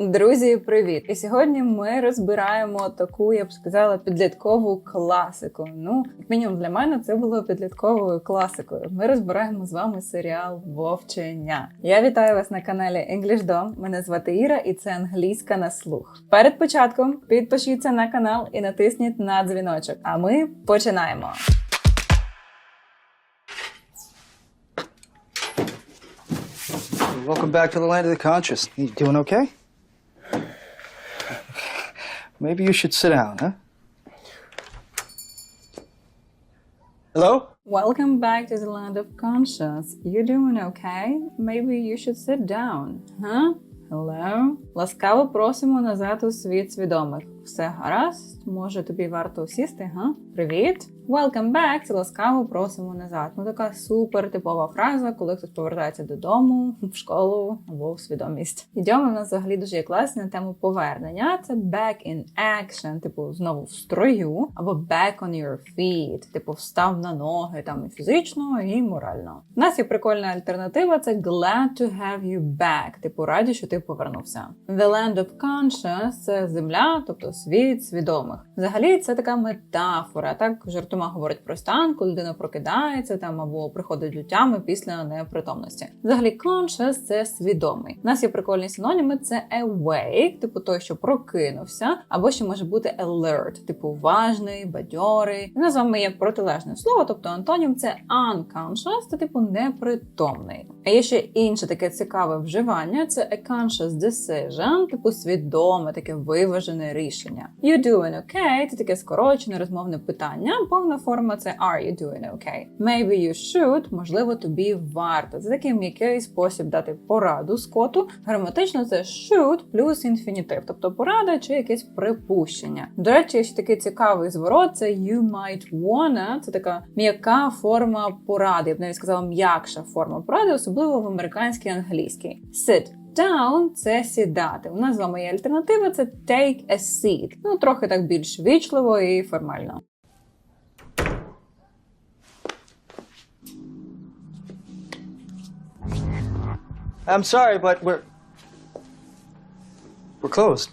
Друзі, привіт! І сьогодні ми розбираємо таку, я б сказала, підліткову класику. Ну, як мінімум для мене це було підлітковою класикою. Ми розбираємо з вами серіал Вовчення. Я вітаю вас на каналі English Dom. Мене звати Іра, і це англійська на слух. Перед початком підпишіться на канал і натисніть на дзвіночок. А ми починаємо. Welcome back to the land of the conscious. You doing okay? Maybe you should sit down, huh? Hello? Welcome back to the land of conscious. You doing okay? Maybe you should sit down, huh? Hello? Ласкаво просимо назад у світ свідомих. Все гаразд? Може тобі варто сісти, га? Привіт! Welcome back! Це ласкаво просимо назад. Ну така супер типова фраза, коли хтось повертається додому, в школу або в свідомість. Ідіоми в нас взагалі дуже є класні на тему повернення. Це back in action, типу знову в строю, або back on your feet, типу встав на ноги там і фізично, і морально. У нас є прикольна альтернатива. Це glad to have you back, типу раді, що ти повернувся. The land of conscious – це земля, тобто світ свідомих. Взагалі, це така метафора. Так жартома говорить про стан, коли людина прокидається там або приходить до тями після непритомності. Взагалі, conscious – це свідомий. У нас є прикольні синоніми: це awake, типу той, що прокинувся, або ще може бути alert, типу уважний, бадьорий. І назвемо як протилежне слово, тобто антонім це unconscious, це типу непритомний. А є ще інше таке цікаве вживання: це a conscious decision, типу свідоме, таке виважене рішення. You doing okay – це таке скорочене розмовне питання. Повна форма це are you doing okay? Maybe you should, можливо, тобі варто. Це такий м'який спосіб дати пораду скоту. Граматично це should плюс інфінітив, тобто порада чи якесь припущення. До речі, ще такий цікавий зворот: це you might wanna, це така м'яка форма поради. Я б навіть сказала м'якша форма поради, особливо в американській англійській. Sit down – це сідати. У нас з вами є альтернатива це take a seat. Ну трохи так більш вічливо і формально. I'm sorry, but we're. We're closed.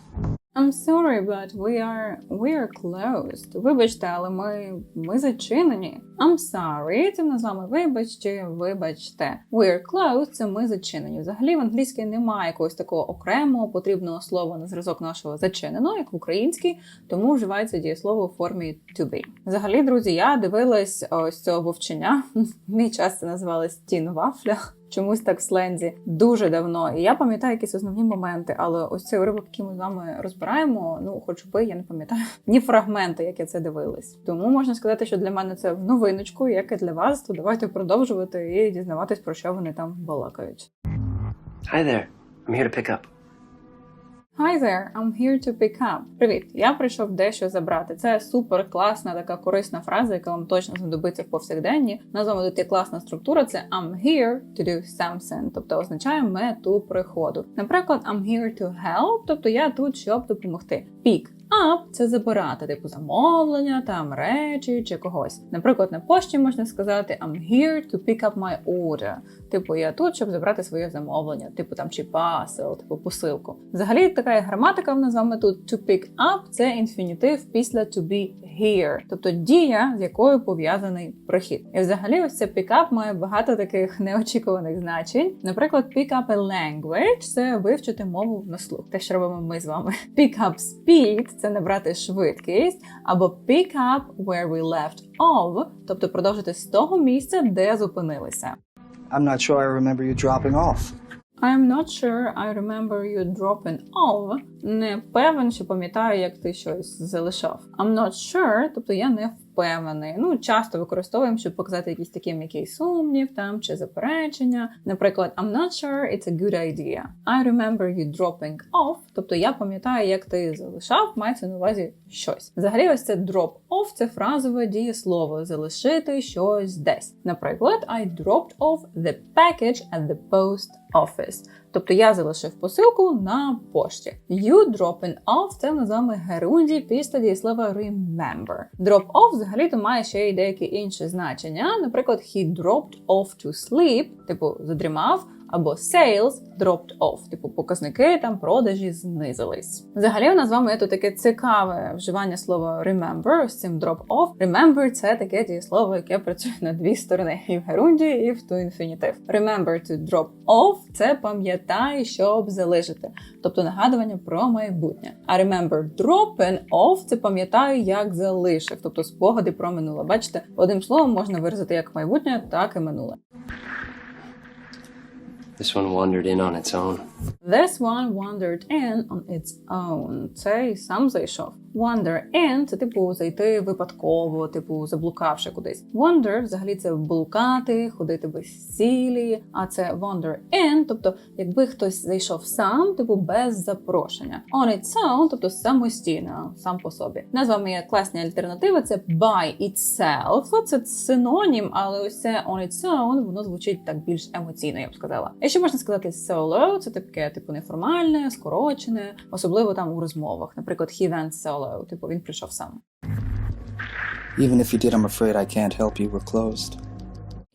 I'm sorry, but we are we are closed. Вибачте, але ми, ми зачинені. I'm sorry, це ми з вами вибач чи вибачте. We're closed – це ми зачинені. Взагалі в англійській немає якогось такого окремого потрібного слова на зразок нашого зачинено, як в українській, тому вживається дієслово у формі to be. Взагалі, друзі, я дивилась ось цього вовчення. Мій час це називалось Тін Вафля. Чомусь так в слензі дуже давно. І я пам'ятаю якісь основні моменти, але ось цей уривок, який ми з вами розбираємо, ну хоч би я не пам'ятаю ні фрагменти, як я це дивилась. Тому можна сказати, що для мене це в новиночку, як і для вас. То давайте продовжувати і дізнаватись, про що вони там балакають. Hi there. I'm here to pick up. Hi there, I'm here to pick up. Привіт, я прийшов дещо забрати. Це супер класна, така корисна фраза, яка вам точно знадобиться в повсякденні. Назвами тут є класна структура. Це I'm here to do something, тобто означає мету приходу. Наприклад, I'm here to help, тобто я тут, щоб допомогти. Pick up – це забирати, типу замовлення, там речі чи когось. Наприклад, на пошті можна сказати I'm here to pick up my order. Типу, я тут, щоб забрати своє замовлення, типу там чи parcel, типу посилку. Взагалі, така граматика в нас з вами тут to pick up – це інфінітив після to be here, тобто дія, з якою пов'язаний прихід. І взагалі, ось це pick up має багато таких неочікуваних значень. Наприклад, pick up a language – це вивчити мову на слух. Те, що робимо ми з вами. Pick up speed – це набрати швидкість, або pick up where we left off, тобто продовжити з того місця, де зупинилися. I'm not sure I remember you dropping off. I'm not sure I remember you dropping off. Не певен, що пам'ятаю, як ти щось залишав. I'm not sure, тобто я не впевнений. Ну, часто використовуємо, щоб показати якийсь такий м'який сумнів там чи заперечення. Наприклад, I'm not sure it's a good idea. I remember you dropping off. Тобто я пам'ятаю, як ти залишав, мається на увазі щось. Взагалі, ось це drop off – це фразове дієслово залишити щось десь. Наприклад, I dropped off the package at the post office. Тобто я залишив посилку на пошті. You dropping off – це ми з вами герунді після дієслова remember. Drop off взагалі-то має ще й деякі інші значення. Наприклад, he dropped off to sleep, типу задрімав або sales dropped off, типу показники там продажі знизились. Взагалі, у нас з вами є тут таке цікаве вживання слова remember з цим drop off. Remember – це таке дієслово, яке працює на дві сторони: і в герунді, і в ту інфінітив. Remember to drop off – це пам'ятай, щоб залишити, тобто нагадування про майбутнє. А remember dropping off – це пам'ятаю, як залишив, тобто спогади про минуле. Бачите, одним словом можна виразити як майбутнє, так і минуле. This one wandered in on its own. This one wandered in on its own. Цей сам зайшов. Wander in – це типу зайти випадково, типу заблукавши кудись. Wander – взагалі це блукати, ходити без цілі. А це wander in, тобто якби хтось зайшов сам, типу без запрошення. On its own, тобто самостійно, сам по собі. Вами є класні альтернативи. Це by itself, це синонім, але ось це on its own, воно звучить так більш емоційно, я б сказала. І ще можна сказати solo, це таке типу неформальне, скорочене, особливо там у розмовах. Наприклад, he went solo, sam. Even if you did, I'm afraid I can't help you. We're closed.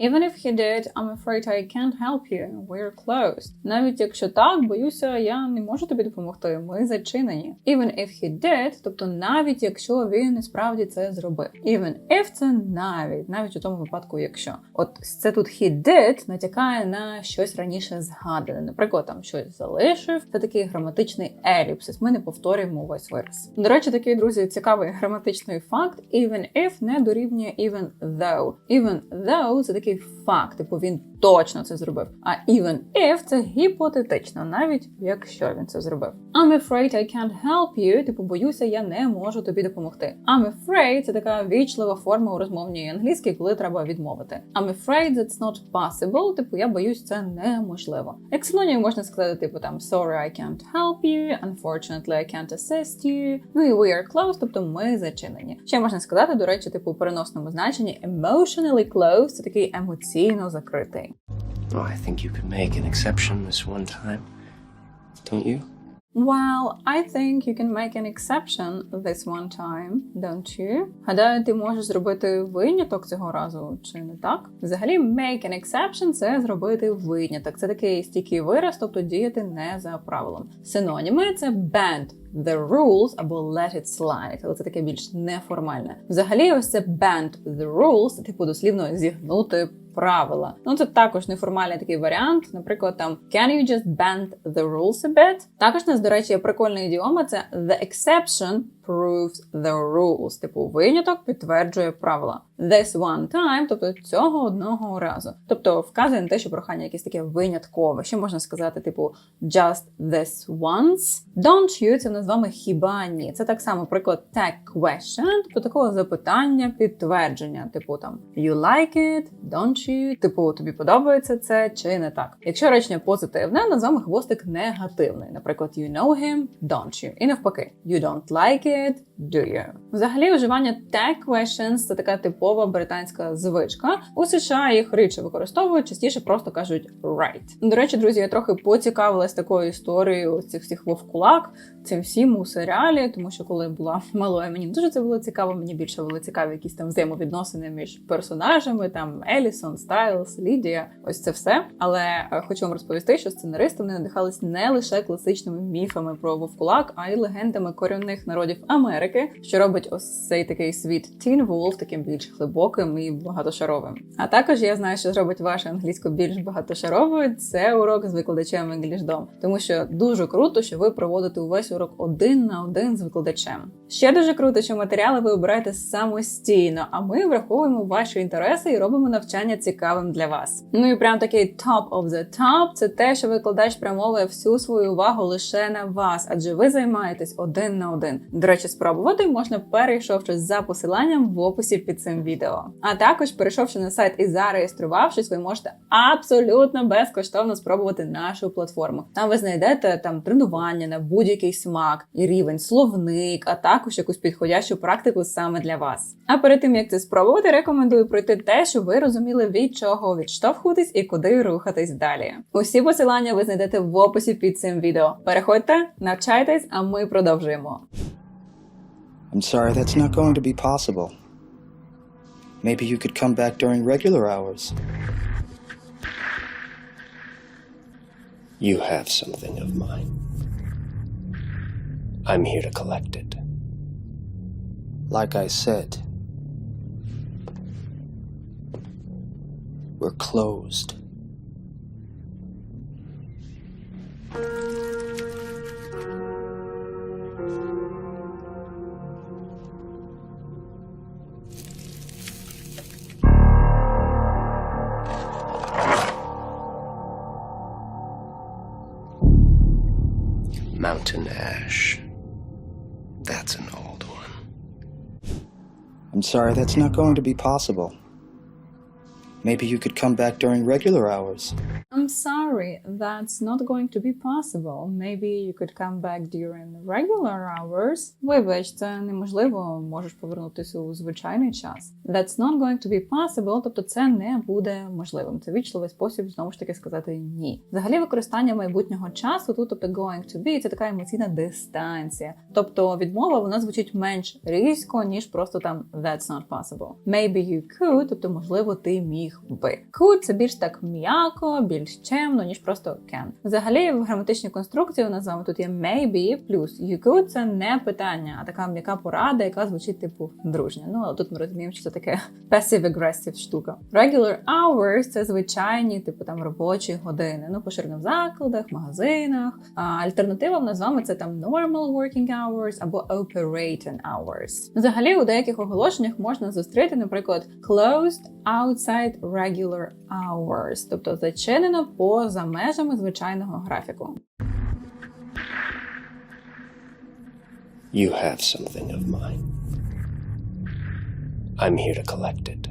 Even if he did, I'm afraid I can't help you. We're closed. Навіть якщо так, боюся, я не можу тобі допомогти. Ми зачинені. Even if he did, тобто навіть якщо він справді це зробив. Even if це навіть, навіть у тому випадку, якщо. От це тут he did натякає на щось раніше згадане. Наприклад, там щось залишив. Це такий граматичний еліпсис. Ми не повторюємо весь вираз. До речі, такий друзі, цікавий граматичний факт. Even if не дорівнює even though. Even though це такий факт, типу він точно це зробив. А even if це гіпотетично, навіть якщо він це зробив. I'm afraid I can't help you, типу боюся, я не можу тобі допомогти. I'm afraid – це така вічлива форма у розмовній англійській, коли треба відмовити. I'm afraid that's not possible, типу я боюсь, це неможливо. Як синонім можна сказати, типу там sorry, I can't help you, unfortunately, I can't assist you. Ну і we are closed, тобто ми зачинені. Ще можна сказати, до речі, типу у переносному значенні emotionally closed – це такий емоційно закритий. I think you could make an exception this one time. Don't you? Well, I think you can make an exception this one time, don't you? Гадаю, ти можеш зробити виняток цього разу, чи не так? Взагалі, make an exception – це зробити виняток. Це такий стійкий вираз, тобто діяти не за правилом. Синоніми це bend the rules або let it slide, але це таке більш неформальне. Взагалі, ось це bend the rules, типу дослівно зігнути правила. Ну це також неформальний такий варіант. Наприклад, там can you just bend the rules a bit? Також нас, до речі, прикольна ідіома. Це the exception proves the rules. Типу виняток підтверджує правила. This one time, тобто цього одного разу. Тобто вказує на те, що прохання якесь таке виняткове. Ще можна сказати, типу just this once. Don't you – це в нас з вами хіба ні. Це так само приклад tag question, тобто такого запитання, підтвердження. Типу там you like it, don't you? Типу, тобі подобається це чи не так. Якщо речення позитивне, на з вами хвостик негативний. Наприклад, you know him, don't you? І навпаки, you don't like it, do you? Взагалі, вживання tag questions – це така типова британська звичка. У США їх рідше використовують, частіше просто кажуть right. До речі, друзі, я трохи поцікавилась такою історією цих всіх вовкулак, цим всім у серіалі, тому що коли була малою, мені дуже це було цікаво. Мені більше були цікаві якісь там взаємовідносини між персонажами, там Елісон, Стайлс, Лідія. Ось це все. Але е, хочу вам розповісти, що сценаристи вони надихались не лише класичними міфами про вовкулак, а й легендами корінних народів Америки, що робить ось цей такий світ Teen Wolf таким більш глибоким і багатошаровим. А також я знаю, що зробить вашу англійську більш багатошаровою. Це урок з викладачем EnglishDom. тому що дуже круто, що ви проводите увесь урок один на один з викладачем. Ще дуже круто, що матеріали ви обираєте самостійно, а ми враховуємо ваші інтереси і робимо навчання цікавим для вас. Ну і прям такий top of the top – це те, що викладач прямовує всю свою увагу лише на вас, адже ви займаєтесь один на один. До речі, спробувати можна перейшовши за посиланням в описі під цим відео. А також, перейшовши на сайт і зареєструвавшись, ви можете абсолютно безкоштовно спробувати нашу платформу. Там ви знайдете там тренування на будь-який смак і рівень, словник, а також якусь підходящу практику саме для вас. А перед тим як це спробувати, рекомендую пройти те, щоб ви розуміли від чого відштовхуватись і куди рухатись далі. Усі посилання ви знайдете в описі під цим відео. Переходьте, навчайтесь, а ми продовжуємо. I'm sorry, that's not going to be possible. Maybe you could come back during regular hours. You have something of mine. I'm here to collect it. Like I said, we're closed. Mountain ash. That's an old one. I'm sorry, that's not going to be possible. Maybe you could come back during regular hours. Sorry, that's not going to be possible. Maybe you could come back during regular hours. Вибач, це неможливо, можеш повернутися у звичайний час. That's not going to be possible, тобто це не буде можливим. Це вічливий спосіб знову ж таки сказати ні. Взагалі, використання майбутнього часу тут, тобто going to be, це така емоційна дистанція. Тобто відмова вона звучить менш різко, ніж просто там that's not possible. Maybe you could, тобто можливо ти міг би. Could – це більш так м'яко, більш чемно, ніж просто can. Взагалі в граматичній конструкції у нас з вами тут є maybe плюс you could – це не питання, а така м'яка порада, яка звучить типу дружня. Ну але тут ми розуміємо, що це таке passive-aggressive штука. Regular hours – це звичайні, типу там робочі години. Ну, поширено в закладах, магазинах. А альтернатива в нас з вами це там normal working hours або operating hours. Взагалі у деяких оголошеннях можна зустріти, наприклад, closed outside regular hours, тобто зачинено поза межами звичайного графіку. You have something of mine. I'm here to collect it.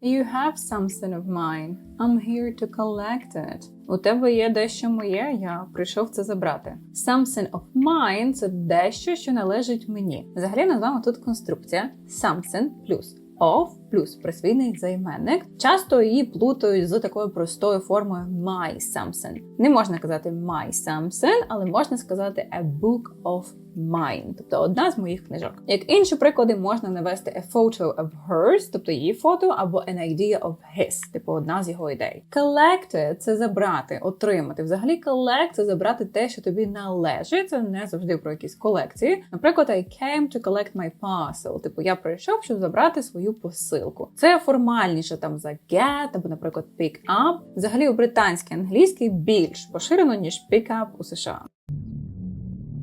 You have something of mine. I'm here to collect it. У тебе є дещо моє, я прийшов це забрати. Something of mine – це дещо, що належить мені. Взагалі назвемо тут конструкція something плюс of плюс присвійний займенник. Часто її плутають з такою простою формою my something. Не можна казати my something, але можна сказати a book of mine, тобто одна з моїх книжок. Як інші приклади можна навести a photo of hers, тобто її фото, або an idea of his, типу одна з його ідей. Collect – це забрати, отримати. Взагалі, collect – це забрати те, що тобі належить. Це не завжди про якісь колекції. Наприклад, I came to collect my parcel. Типу, я прийшов, щоб забрати свою посилку. Це формальніше там за get або, наприклад, pick up. Взагалі у британській англійській більш поширено ніж pick up у США.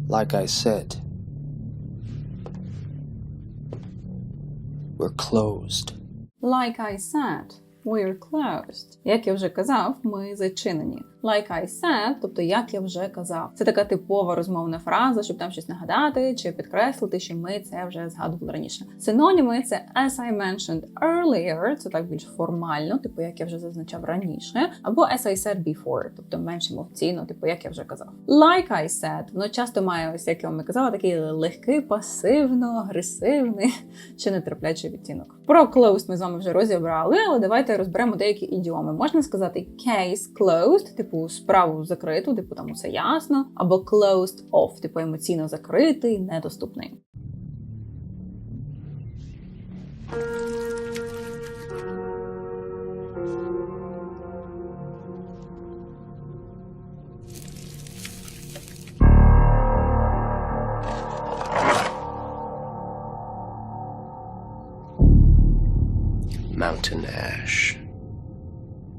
Like I said, we're closed. Like I said, we're closed. Як я вже казав, ми зачинені. Like I said, тобто як я вже казав. Це така типова розмовна фраза, щоб там щось нагадати чи підкреслити, що ми це вже згадували раніше. Синоніми це as I mentioned earlier, це так більш формально, типу як я вже зазначав раніше, або as I said before, тобто менш емоційно, типу як я вже казав. Like I said, воно часто має ось як я вам казала, такий легкий, пасивно-агресивний чи нетерплячий відтінок. Про closed ми з вами вже розібрали, але давайте розберемо деякі ідіоми. Можна сказати case closed, типу справу закриту, типу там усе ясно, або closed off, типу емоційно закритий, недоступний. Mountain ash.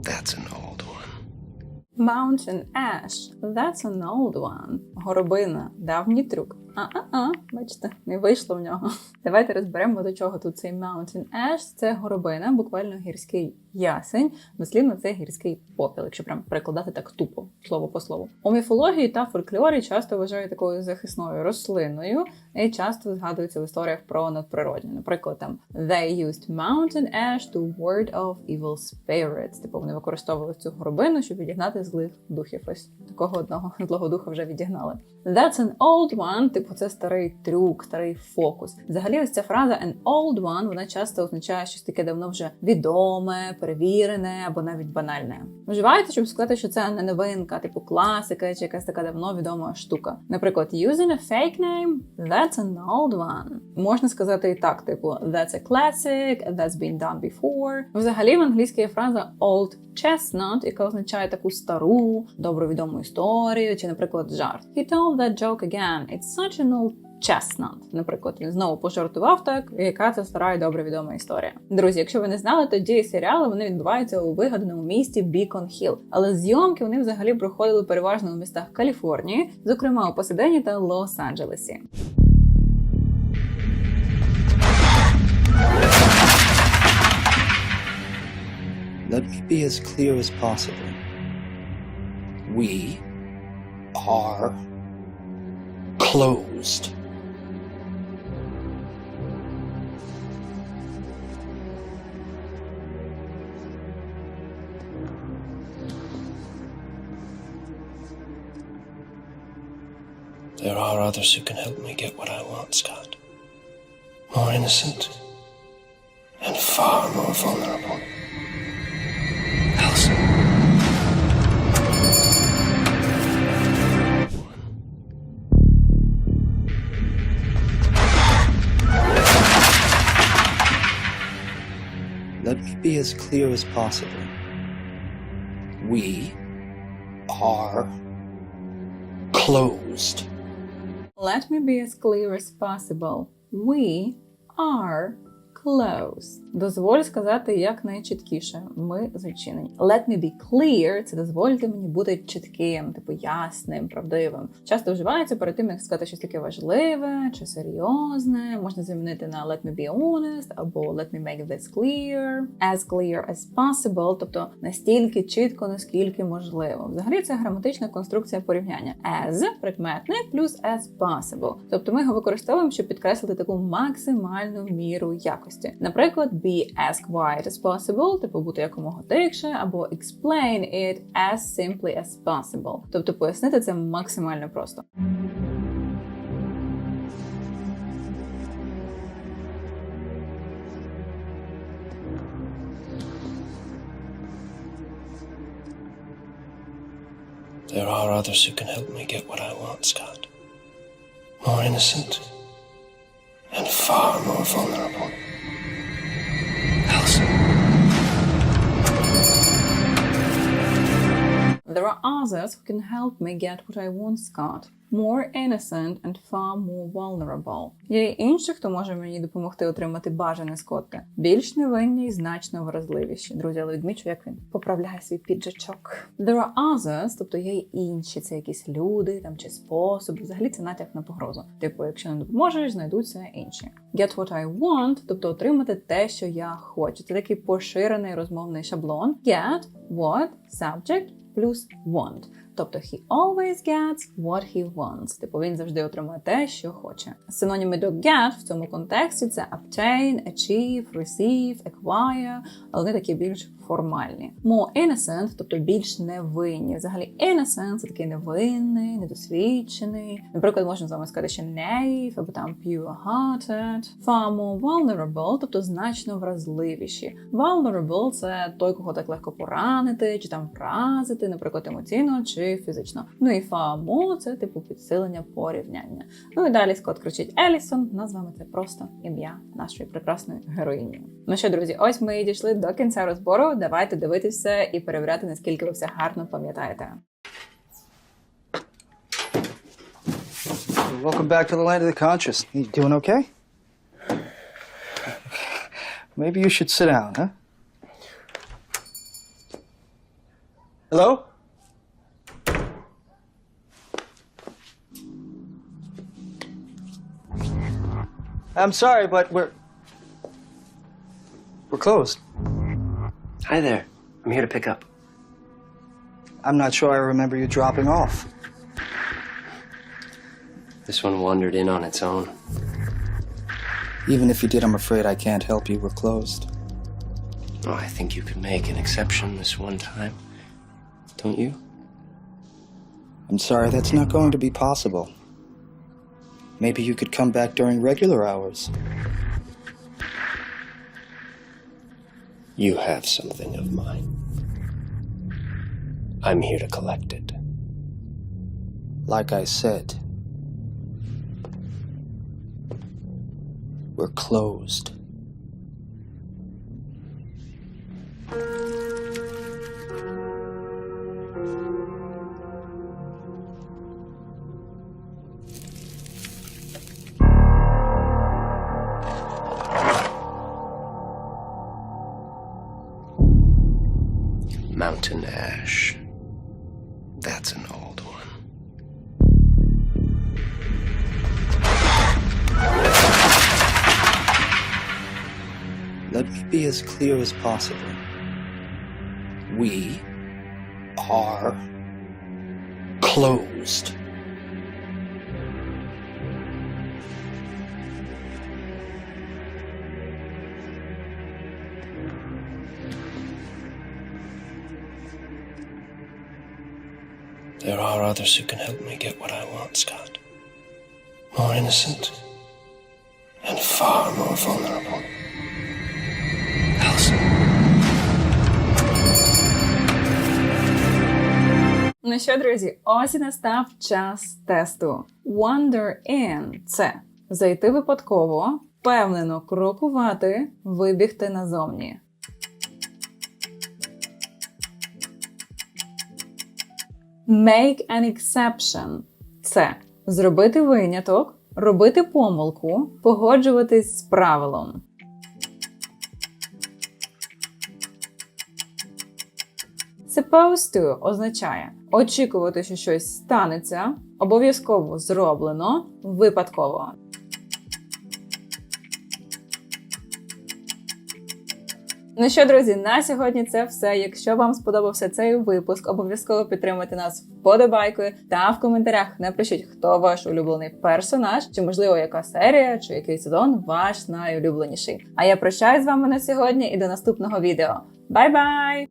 That's an old one. Mountain ash. That's an old one. Горобина. Давній трюк. А-а-а, бачите, не вийшло в нього. Давайте розберемо, до чого тут цей Mountain Ash. Це горобина, буквально гірський ясень. Дослівно це гірський попіл, якщо прям перекладати так тупо, слово по слову. У міфології та фольклорі часто вважають такою захисною рослиною і часто згадується в історіях про надприродне. Наприклад, там they used mountain ash to ward off evil spirits. Типу вони використовували цю горобину, щоб відігнати злих духів. Ось такого одного злого духа вже відігнали. That's an old one, типу, це старий трюк, старий фокус. Взагалі, ось ця фраза an old one, вона часто означає щось таке давно вже відоме, перевірене або навіть банальне. Вживається, щоб сказати, що це не новинка, типу класика чи якась така давно відома штука. Наприклад, using a fake name – that's an old one. Можна сказати і так, типу that's a classic, that's been done before. Взагалі в англійській є фраза old chestnut, яка означає таку стару, добре відому історію, чи, наприклад, жарт. He told that joke again. It's such an old chestnut. Наприклад, він знову пожартував так, яка це стара і добре відома історія. Друзі, якщо ви не знали, то дії серіали вони відбуваються у вигаданому місті Бікон Хіл. Але зйомки вони взагалі проходили переважно у містах Каліфорнії, зокрема у Пасадені та Лос-Анджелесі. Let me be as clear as possible. We are closed. There are others who can help me get what I want, Scott. More innocent and far more vulnerable. Allison. Let me be as clear as possible. We are closed. Let me be as clear as possible. We are closed. Дозволь сказати якнайчіткіше. Ми зачинені. Let me be clear – це дозвольте мені бути чітким, типу ясним, правдивим. Часто вживається перед тим, як сказати щось таке важливе чи серйозне. Можна замінити на let me be honest або let me make this clear, as clear as possible, тобто настільки чітко, наскільки можливо. Взагалі це граматична конструкція порівняння. As – прикметник плюс as possible. Тобто ми його використовуємо, щоб підкреслити таку максимальну міру якості. Наприклад, be as quiet as possible, типу бути якомога тихше, або explain it as simply as possible. Тобто пояснити це максимально просто. There are others who can help me get what I want, Scott. More innocent and far more vulnerable. Thanks. There are others who can help me get what I want, Scott. More innocent and far more vulnerable. Є інші, хто може мені допомогти отримати бажане Скотте. Більш невинні і значно вразливіші. Друзі, але відмічу, як він поправляє свій піджачок. There are others, тобто є інші, це якісь люди там чи способи. Взагалі це натяк на погрозу. Типу, якщо не допоможеш, знайдуться інші. Get what I want, тобто отримати те, що я хочу. Це такий поширений розмовний шаблон. Get, what, subject плюс want. Тобто he always gets what he wants. Типу він завжди отримує те, що хоче. Синоніми до get в цьому контексті це obtain, achieve, receive, acquire, але вони такі більш формальні. More innocent, тобто більш невинні. Взагалі innocent – це такий невинний, недосвідчений. Наприклад, можна з вами сказати ще naive, або там pure-hearted. Far vulnerable, тобто значно вразливіші. Vulnerable – це той, кого так легко поранити, чи там вразити, наприклад, емоційно чи фізично. Ну і far це типу підсилення порівняння. Ну і далі Скотт кричить Елісон. Нас з вами це просто ім'я нашої прекрасної героїні. Ну що, друзі, ось ми дійшли до кінця розбору. Давайте дивитися і перевіряти, наскільки ви все гарно пам'ятаєте. Welcome back to the land of the conscious. You doing okay? Maybe you should sit down, huh? Hello? I'm sorry, but we're. We're closed. Hi there. I'm here to pick up. I'm not sure I remember you dropping off. This one wandered in on its own. Even if you did, I'm afraid I can't help you. We're closed. Oh, I think you could make an exception this one time. Don't you? I'm sorry, that's not going to be possible. Maybe you could come back during regular hours. You have something of mine. I'm here to collect it. Like I said, we're closed. Mountain ash. That's an old one. Let me be as clear as possible. We are closed. There are others who can help me get what I want, Scott. More innocent and far more vulnerable. Allison. Ну що, друзі, ось і настав час тесту. Wander in – це зайти випадково, впевнено крокувати, вибігти назовні. Make an exception – це зробити виняток, робити помилку, погоджуватись з правилом. Supposed to означає очікувати, що щось станеться, обов'язково зроблено, випадково. Ну що, друзі, на сьогодні це все. Якщо вам сподобався цей випуск, обов'язково підтримайте нас вподобайкою та в коментарях напишіть, хто ваш улюблений персонаж, чи можливо яка серія, чи який сезон ваш найулюбленіший. А я прощаюсь з вами на сьогодні і до наступного відео. Бай-бай!